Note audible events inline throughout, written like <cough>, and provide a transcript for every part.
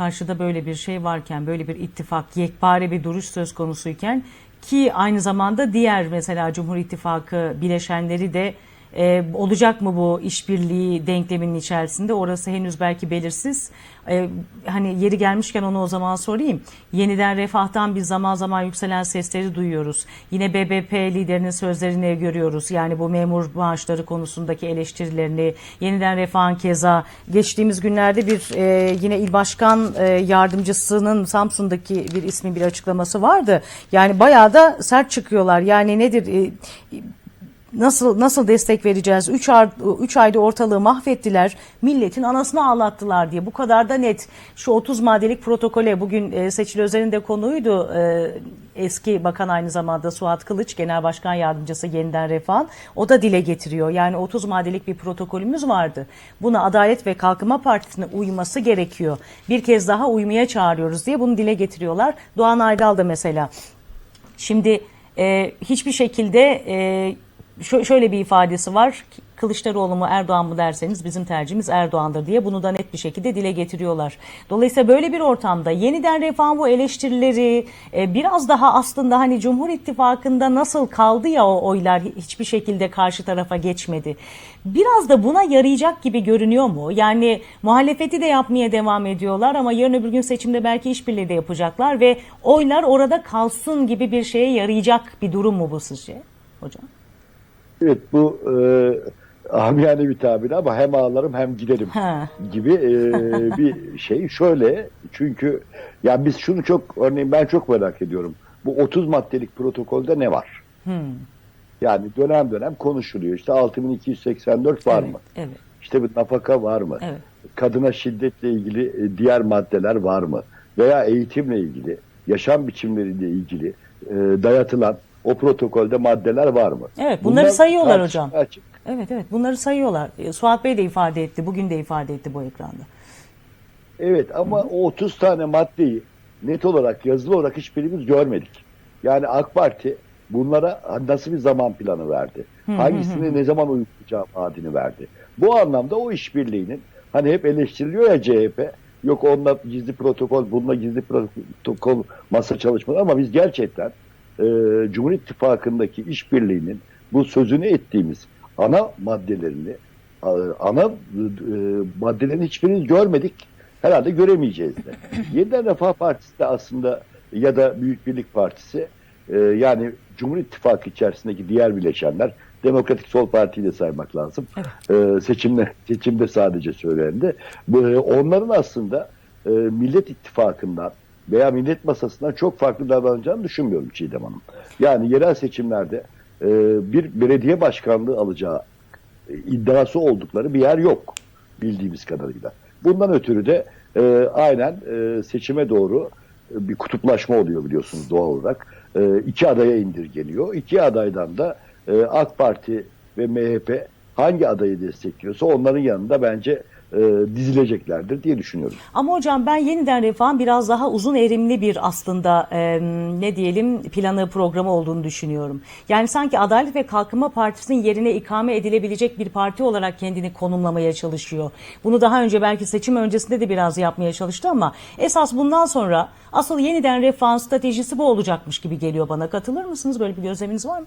karşıda böyle bir şey varken, böyle bir ittifak, yekpare bir duruş söz konusuyken ki aynı zamanda diğer mesela Cumhur İttifakı bileşenleri de e, olacak mı bu işbirliği denkleminin içerisinde? Orası henüz belki belirsiz. E, hani yeri gelmişken onu o zaman sorayım. Yeniden refahtan biz zaman zaman yükselen sesleri duyuyoruz. Yine BBP liderinin sözlerini görüyoruz. Yani bu memur maaşları konusundaki eleştirilerini, yeniden refahın keza geçtiğimiz günlerde bir e, yine il başkan e, yardımcısının Samsun'daki bir ismin bir açıklaması vardı. Yani bayağı da sert çıkıyorlar. Yani nedir? E, nasıl nasıl destek vereceğiz? 3 ay, üç ayda ortalığı mahvettiler. Milletin anasını ağlattılar diye. Bu kadar da net. Şu 30 maddelik protokole bugün e, Seçil Özer'in de konuydu. E, eski bakan aynı zamanda Suat Kılıç Genel Başkan Yardımcısı Yeniden Refah'ın o da dile getiriyor. Yani 30 maddelik bir protokolümüz vardı. Buna Adalet ve Kalkınma Partisi'ne uyması gerekiyor. Bir kez daha uymaya çağırıyoruz diye bunu dile getiriyorlar. Doğan Aydal da mesela. Şimdi e, hiçbir şekilde e, şöyle bir ifadesi var. Kılıçdaroğlu mu Erdoğan mı derseniz bizim tercihimiz Erdoğan'dır diye bunu da net bir şekilde dile getiriyorlar. Dolayısıyla böyle bir ortamda yeniden refahın bu eleştirileri e, biraz daha aslında hani Cumhur İttifakı'nda nasıl kaldı ya o oylar hiçbir şekilde karşı tarafa geçmedi. Biraz da buna yarayacak gibi görünüyor mu? Yani muhalefeti de yapmaya devam ediyorlar ama yarın öbür gün seçimde belki işbirliği de yapacaklar ve oylar orada kalsın gibi bir şeye yarayacak bir durum mu bu sizce hocam? Evet bu e, amiyane bir tabir ama hem ağlarım hem giderim Ha. gibi e, <laughs> bir şey. Şöyle çünkü ya biz şunu çok örneğin ben çok merak ediyorum. Bu 30 maddelik protokolde ne var? Hmm. Yani dönem dönem konuşuluyor. İşte 6284 var evet, mı? Evet. İşte bir nafaka var mı? Evet. Kadına şiddetle ilgili e, diğer maddeler var mı? Veya eğitimle ilgili, yaşam biçimleriyle ilgili e, dayatılan o protokolde maddeler var mı? Evet, bunları Bunlar sayıyorlar tartışmaya hocam. açık. Evet evet bunları sayıyorlar. E, Suat Bey de ifade etti. Bugün de ifade etti bu ekranda. Evet ama o 30 tane maddeyi net olarak yazılı olarak hiçbirimiz görmedik. Yani AK Parti bunlara nasıl bir zaman planı verdi? Hangisini ne zaman uygulayacağı vaadini verdi? Bu anlamda o işbirliğinin hani hep eleştiriliyor ya CHP yok onunla gizli protokol, bununla gizli protokol masa çalışmaları ama biz gerçekten e, Cumhur İttifakı'ndaki işbirliğinin bu sözünü ettiğimiz ana maddelerini a- ana e, maddelerin hiçbirini görmedik. Herhalde göremeyeceğiz de. <clears throat> Yeniden Refah Partisi de aslında ya da Büyük Birlik Partisi e, yani Cumhur İttifakı içerisindeki diğer bileşenler Demokratik Sol Parti'yi de saymak lazım. E, seçimde, seçimde sadece söylendi. Bu, e, onların aslında e, Millet İttifakı'ndan veya Millet Masası'ndan çok farklı davranacağını düşünmüyorum Çiğdem Hanım. Yani yerel seçimlerde e, bir belediye başkanlığı alacağı e, iddiası oldukları bir yer yok bildiğimiz kadarıyla. Bundan ötürü de e, aynen e, seçime doğru e, bir kutuplaşma oluyor biliyorsunuz doğal olarak. E, iki adaya indirgeniyor. İki adaydan da e, AK Parti ve MHP hangi adayı destekliyorsa onların yanında bence e, dizileceklerdir diye düşünüyorum. Ama hocam ben yeniden refahın biraz daha uzun erimli bir aslında e, ne diyelim planı programı olduğunu düşünüyorum. Yani sanki Adalet ve Kalkınma Partisi'nin yerine ikame edilebilecek bir parti olarak kendini konumlamaya çalışıyor. Bunu daha önce belki seçim öncesinde de biraz yapmaya çalıştı ama esas bundan sonra asıl yeniden refahın stratejisi bu olacakmış gibi geliyor bana. Katılır mısınız? Böyle bir gözleminiz var mı?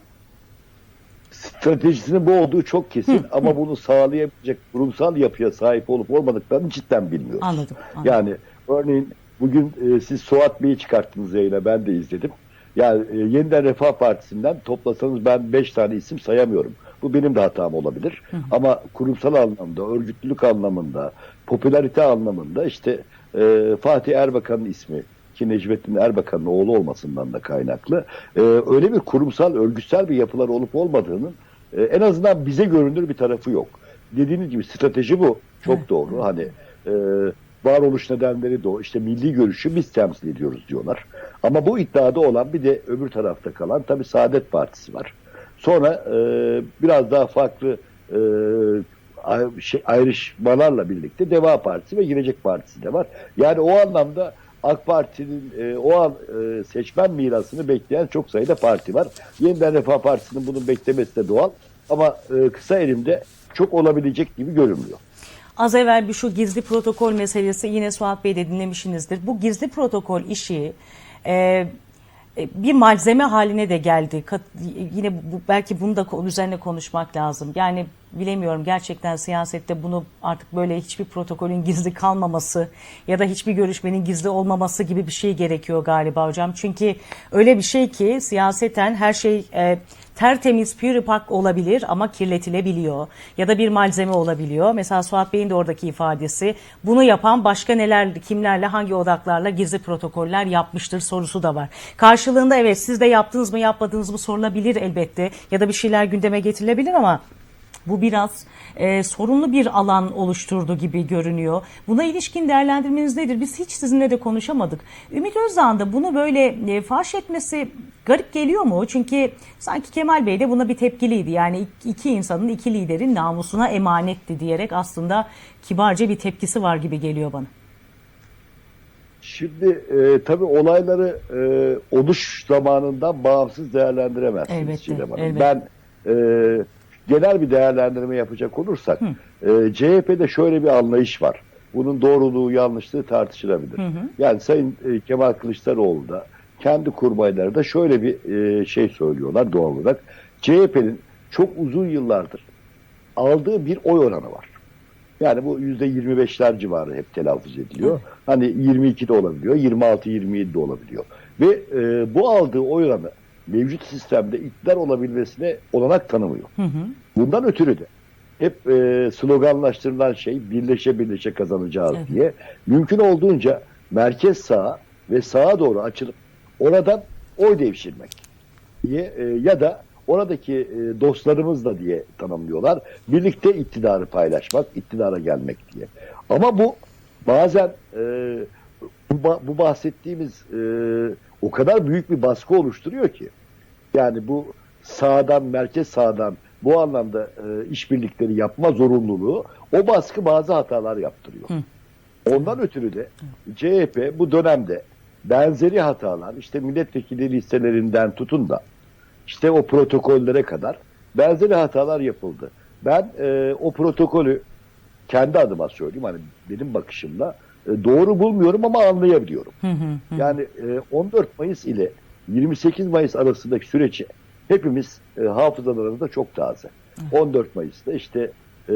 Stratejisinin bu olduğu çok kesin ama bunu sağlayabilecek kurumsal yapıya sahip olup olmadıklarını cidden bilmiyoruz. Anladım, anladım. Yani örneğin bugün e, siz Suat Bey'i çıkarttınız yayına ben de izledim. Yani e, Yeniden Refah Partisi'nden toplasanız ben 5 tane isim sayamıyorum. Bu benim de hatam olabilir. Ama kurumsal anlamda, örgütlülük anlamında, popülarite anlamında işte e, Fatih Erbakan'ın ismi ki Necmettin Erbakan'ın oğlu olmasından da kaynaklı e, öyle bir kurumsal, örgütsel bir yapılar olup olmadığının e, en azından bize görünür bir tarafı yok. Dediğiniz gibi strateji bu. Çok doğru. Hani e, varoluş nedenleri de o. İşte milli görüşü biz temsil ediyoruz diyorlar. Ama bu iddiada olan bir de öbür tarafta kalan tabii Saadet Partisi var. Sonra e, biraz daha farklı e, şey, ayrışmalarla birlikte Deva Partisi ve Gelecek Partisi de var. Yani o anlamda AK Parti'nin e, o an e, seçmen mirasını bekleyen çok sayıda parti var. Yeniden Refah Partisi'nin bunu beklemesi de doğal. Ama e, kısa elimde çok olabilecek gibi görünmüyor. Az evvel bir şu gizli protokol meselesi yine Suat Bey de dinlemişsinizdir. Bu gizli protokol işi e, bir malzeme haline de geldi. Yine bu, belki bunu da üzerine konuşmak lazım. Yani bilemiyorum gerçekten siyasette bunu artık böyle hiçbir protokolün gizli kalmaması ya da hiçbir görüşmenin gizli olmaması gibi bir şey gerekiyor galiba hocam. Çünkü öyle bir şey ki siyaseten her şey e, tertemiz püripak olabilir ama kirletilebiliyor. Ya da bir malzeme olabiliyor. Mesela Suat Bey'in de oradaki ifadesi bunu yapan başka neler, kimlerle, hangi odaklarla gizli protokoller yapmıştır sorusu da var. Karşılığında evet siz de yaptınız mı yapmadınız mı sorulabilir elbette ya da bir şeyler gündeme getirilebilir ama bu biraz e, sorunlu bir alan oluşturdu gibi görünüyor. Buna ilişkin değerlendirmeniz nedir? Biz hiç sizinle de konuşamadık. Ümit Özdağ'ın da bunu böyle e, faş etmesi garip geliyor mu? Çünkü sanki Kemal Bey de buna bir tepkiliydi. Yani ik- iki insanın, iki liderin namusuna emanetti diyerek aslında kibarca bir tepkisi var gibi geliyor bana. Şimdi e, tabii olayları e, oluş zamanından bağımsız değerlendiremezsiniz Elbette, elbette. Ben e, genel bir değerlendirme yapacak olursak e, CHP'de şöyle bir anlayış var. Bunun doğruluğu yanlışlığı tartışılabilir. Yani Sayın e, Kemal Kılıçdaroğlu da kendi kurmayları da şöyle bir e, şey söylüyorlar doğal olarak. CHP'nin çok uzun yıllardır aldığı bir oy oranı var. Yani bu yüzde 25'ler civarı hep telaffuz ediliyor. Hani 22 de olabiliyor, 26 27 de olabiliyor. Ve e, bu aldığı oy oranı mevcut sistemde iktidar olabilmesine olanak tanımıyor. Bundan ötürü de hep e, sloganlaştırılan şey birleşe birleşe kazanacağız Evet. diye mümkün olduğunca merkez sağa ve sağa doğru açılıp oradan oy devşirmek diye e, ya da oradaki e, dostlarımızla diye tanımlıyorlar. Birlikte iktidarı paylaşmak, iktidara gelmek diye. Ama bu bazen e, bu, bu bahsettiğimiz e, o kadar büyük bir baskı oluşturuyor ki. Yani bu sağdan, merkez sağdan bu anlamda e, işbirlikleri yapma zorunluluğu o baskı bazı hatalar yaptırıyor. Ondan ötürü de CHP bu dönemde benzeri hatalar işte milletvekili listelerinden tutun da işte o protokollere kadar benzeri hatalar yapıldı. Ben e, o protokolü kendi adıma söyleyeyim hani benim bakışımla doğru bulmuyorum ama anlayabiliyorum. Yani e, 14 Mayıs ile 28 Mayıs arasındaki süreci hepimiz e, hafızalarımızda çok taze. 14 Mayıs'ta işte e,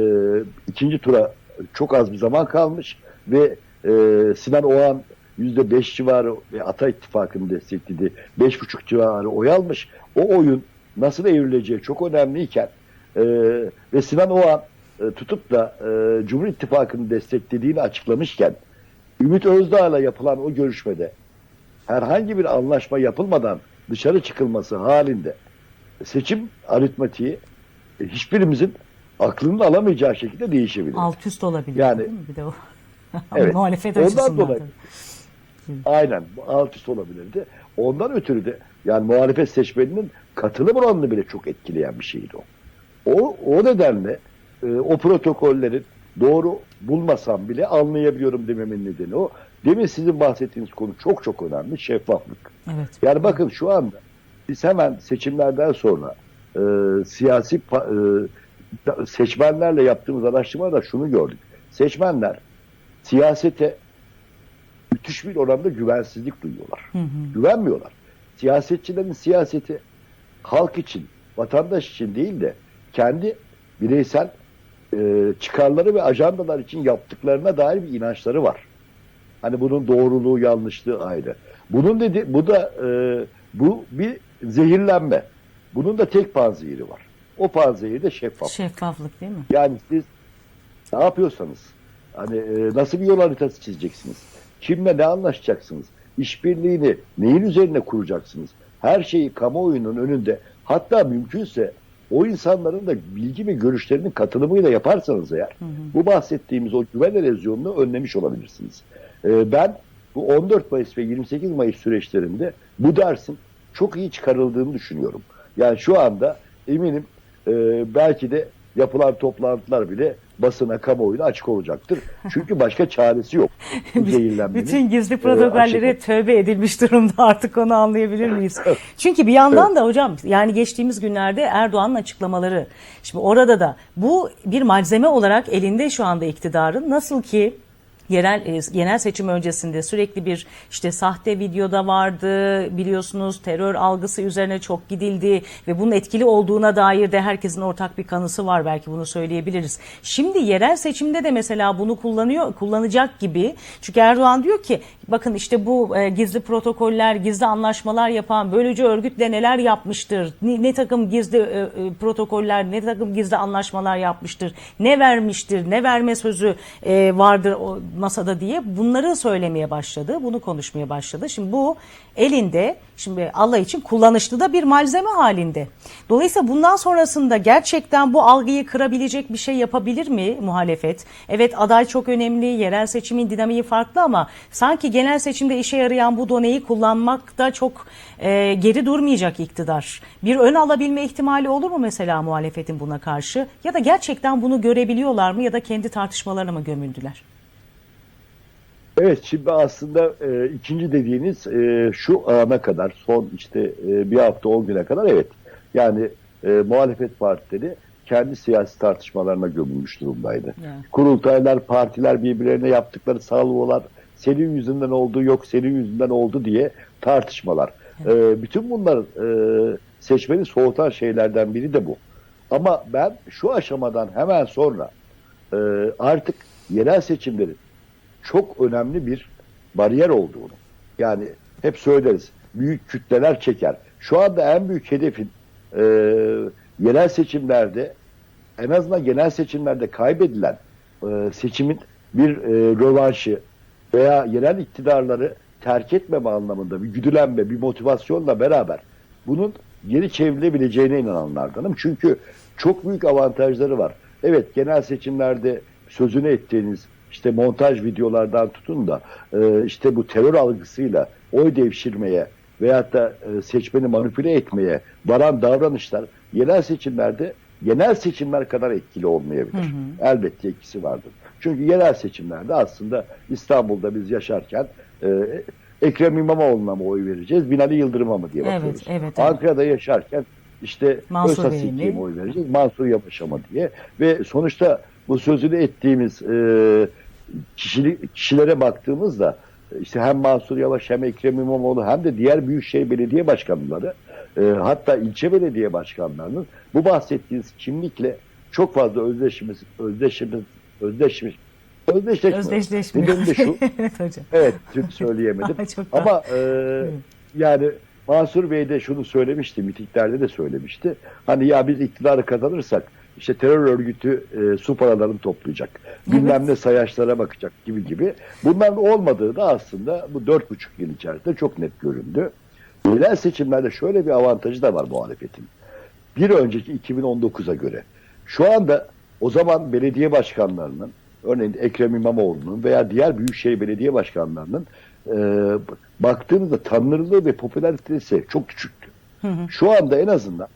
ikinci tura çok az bir zaman kalmış ve e, Sinan Oğan %5 civarı ve Ata İttifakı'nı destekledi. 5,5 civarı oy almış. O oyun nasıl evrileceği çok önemliyken e, ve Sinan Oğan e, tutup da e, Cumhur İttifakı'nı desteklediğini açıklamışken Ümit Özdağ'la yapılan o görüşmede herhangi bir anlaşma yapılmadan dışarı çıkılması halinde seçim aritmatiği e, hiçbirimizin aklının alamayacağı şekilde değişebilir. Alt üst olabilir Yani- değil mi? Bir de o. <laughs> Evet. Muhalefet Ondan dolayı- tabii. Aynen alt üst olabilirdi. Ondan ötürü de yani muhalefet seçmeninin katılım oranını bile çok etkileyen bir şeydi o. O, o nedenle e, o protokollerin doğru bulmasam bile anlayabiliyorum dememin nedeni o. Demin sizin bahsettiğiniz konu çok çok önemli şeffaflık. Evet. Yani bakın şu anda biz hemen seçimlerden sonra e, siyasi e, seçmenlerle yaptığımız araştırmada şunu gördük. Seçmenler siyasete müthiş bir oranda güvensizlik duyuyorlar. Güvenmiyorlar. Siyasetçilerin siyaseti halk için, vatandaş için değil de kendi bireysel e, çıkarları ve ajandalar için yaptıklarına dair bir inançları var. Hani bunun doğruluğu, yanlışlığı ayrı. Bunun dedi, bu da e, bu bir zehirlenme. Bunun da tek panzehiri var. O panzehir de şeffaf. Şeffaflık değil mi? Yani siz ne yapıyorsanız hani e, nasıl bir yol haritası çizeceksiniz? Kimle ne anlaşacaksınız? İşbirliğini neyin üzerine kuracaksınız? Her şeyi kamuoyunun önünde hatta mümkünse o insanların da bilgi ve görüşlerinin katılımıyla yaparsanız eğer bu bahsettiğimiz o güven erozyonunu önlemiş olabilirsiniz. E, ben bu 14 Mayıs ve 28 Mayıs süreçlerinde bu dersin çok iyi çıkarıldığını düşünüyorum. Yani şu anda eminim e, belki de yapılan toplantılar bile basına, kamuoyuna açık olacaktır. Çünkü başka çaresi yok. <laughs> Zehirlenmenin, Bütün gizli e, protokollere açık- tövbe edilmiş durumda <laughs> artık onu anlayabilir miyiz? <laughs> Çünkü bir yandan da hocam yani geçtiğimiz günlerde Erdoğan'ın açıklamaları. Şimdi orada da bu bir malzeme olarak elinde şu anda iktidarın nasıl ki yerel e, genel seçim öncesinde sürekli bir işte sahte videoda vardı. Biliyorsunuz terör algısı üzerine çok gidildi ve bunun etkili olduğuna dair de herkesin ortak bir kanısı var. Belki bunu söyleyebiliriz. Şimdi yerel seçimde de mesela bunu kullanıyor kullanacak gibi. Çünkü Erdoğan diyor ki bakın işte bu e, gizli protokoller gizli anlaşmalar yapan bölücü örgütle neler yapmıştır? Ne, ne takım gizli e, e, protokoller ne takım gizli anlaşmalar yapmıştır? Ne vermiştir? Ne verme sözü e, vardır? O masada diye bunları söylemeye başladı. Bunu konuşmaya başladı. Şimdi bu elinde şimdi Allah için kullanışlı da bir malzeme halinde. Dolayısıyla bundan sonrasında gerçekten bu algıyı kırabilecek bir şey yapabilir mi muhalefet? Evet aday çok önemli, yerel seçimin dinamiği farklı ama sanki genel seçimde işe yarayan bu doneyi kullanmakta çok e, geri durmayacak iktidar. Bir ön alabilme ihtimali olur mu mesela muhalefetin buna karşı? Ya da gerçekten bunu görebiliyorlar mı ya da kendi tartışmalarına mı gömüldüler? Evet şimdi aslında e, ikinci dediğiniz e, şu ana kadar son işte e, bir hafta on güne kadar evet yani e, muhalefet partileri kendi siyasi tartışmalarına gömülmüş durumdaydı. Evet. Kurultaylar, partiler birbirlerine yaptıkları salvolar senin yüzünden oldu yok senin yüzünden oldu diye tartışmalar. E, bütün bunlar e, seçmeni soğutan şeylerden biri de bu. Ama ben şu aşamadan hemen sonra e, artık yerel seçimlerin çok önemli bir bariyer olduğunu. Yani hep söyleriz. Büyük kütleler çeker. Şu anda en büyük hedefin e, yerel seçimlerde en azından genel seçimlerde kaybedilen e, seçimin bir e, rövanşı veya yerel iktidarları terk etmeme anlamında bir güdülenme, bir motivasyonla beraber bunun geri çevrilebileceğine inananlardanım. Çünkü çok büyük avantajları var. Evet genel seçimlerde sözünü ettiğiniz işte montaj videolardan tutun da e, işte bu terör algısıyla oy devşirmeye veyahut da e, seçmeni manipüle etmeye varan davranışlar yerel seçimlerde genel seçimler kadar etkili olmayabilir. Elbette etkisi vardır. Çünkü yerel seçimlerde aslında İstanbul'da biz yaşarken e, Ekrem İmamoğlu'na mı oy vereceğiz, Binali Yıldırım'a mı diye Evet, bakıyoruz. evet, evet. Ankara'da yaşarken işte Mansur? İlki'ye mi oy vereceğiz, Mansur Yavaş'a mı diye ve sonuçta bu sözünü ettiğimiz e, kişili, kişilere baktığımızda işte hem Mansur Yavaş hem Ekrem İmamoğlu hem de diğer büyükşehir belediye başkanları e, hatta ilçe belediye başkanlarının bu bahsettiğiniz kimlikle çok fazla özdeşimiz özdeşimiz özdeşmiş özdeşleşme. Özdeşleşmiyor. Nedeni de şu. <laughs> evet hocam. Evet Türk söyleyemedim. <laughs> Ama e, yani Mansur Bey de şunu söylemişti, mitinglerde de söylemişti. Hani ya biz iktidarı kazanırsak işte terör örgütü e, su paralarını toplayacak. Bilmem ne sayaçlara bakacak gibi gibi. Bunların olmadığı da aslında bu dört buçuk yıl içerisinde çok net göründü. Yerel seçimlerde şöyle bir avantajı da var muhalefetin. Bir önceki 2019'a göre. Şu anda o zaman belediye başkanlarının örneğin Ekrem İmamoğlu'nun veya diğer büyükşehir belediye başkanlarının e, baktığınızda tanınırlığı ve popülaritesi çok küçüktü. Şu anda en azından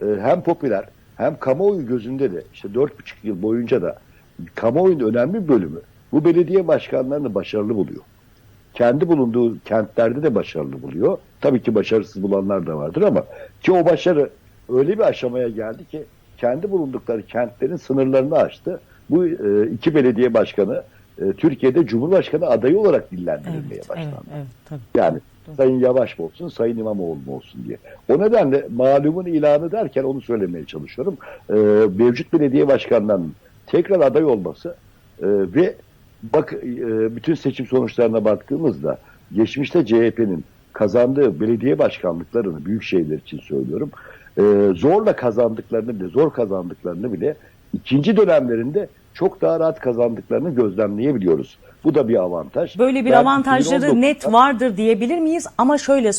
e, hem popüler hem kamuoyu gözünde de işte dört buçuk yıl boyunca da kamuoyunun önemli bir bölümü bu belediye başkanlarını başarılı buluyor. Kendi bulunduğu kentlerde de başarılı buluyor. Tabii ki başarısız bulanlar da vardır ama ki o başarı öyle bir aşamaya geldi ki kendi bulundukları kentlerin sınırlarını aştı. Bu e, iki belediye başkanı e, Türkiye'de Cumhurbaşkanı adayı olarak dillendirilmeye Evet, evet, başlandı. evet, tabii. Yani Sayın Yavaş mı olsun, Sayın İmamoğlu mu olsun diye. O nedenle malumun ilanı derken onu söylemeye çalışıyorum. Ee, mevcut belediye başkanlarının tekrar aday olması e, ve bak e, bütün seçim sonuçlarına baktığımızda geçmişte CHP'nin kazandığı belediye başkanlıklarını büyük şehirler için söylüyorum. e, zorla kazandıklarını bile, zor kazandıklarını bile ikinci dönemlerinde çok daha rahat kazandıklarını gözlemleyebiliyoruz. Bu da bir avantaj. Böyle bir Ben avantajları 2019'da net vardır diyebilir miyiz? Ama şöyle